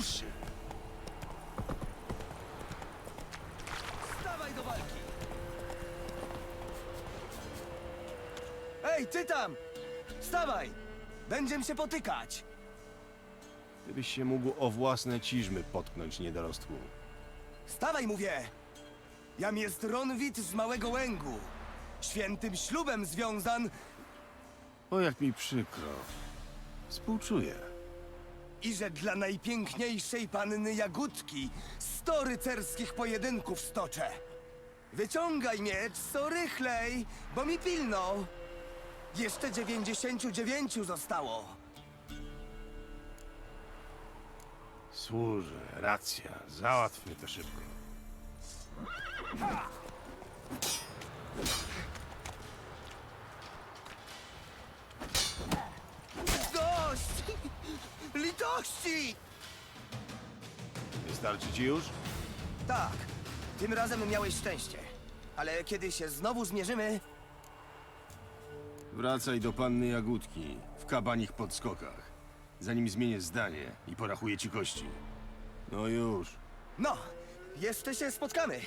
Rusz się! Stawaj do walki! Ej, ty tam! Wstawaj! Będziemy się potykać! Gdybyś się mógł o własne ciżmy potknąć niedorostku. Stawaj, mówię! Jam jest Ronwit z Małego Łęgu. Świętym ślubem związan O, jak mi przykro. Współczuję. I że dla najpiękniejszej panny Jagódki sto rycerskich pojedynków stoczę. Wyciągaj miecz, co rychlej, bo mi pilno. Jeszcze dziewięćdziesięciu dziewięciu zostało. Służy, racja. Załatwmy to szybko. Litości! Wystarczy ci już? Tak, tym razem miałeś szczęście. Ale kiedy się znowu zmierzymy, Wracaj do panny Jagódki w kabanich podskokach. Zanim zmienię zdanie i porachuję ci kości. No już. no, jeszcze się spotkamy.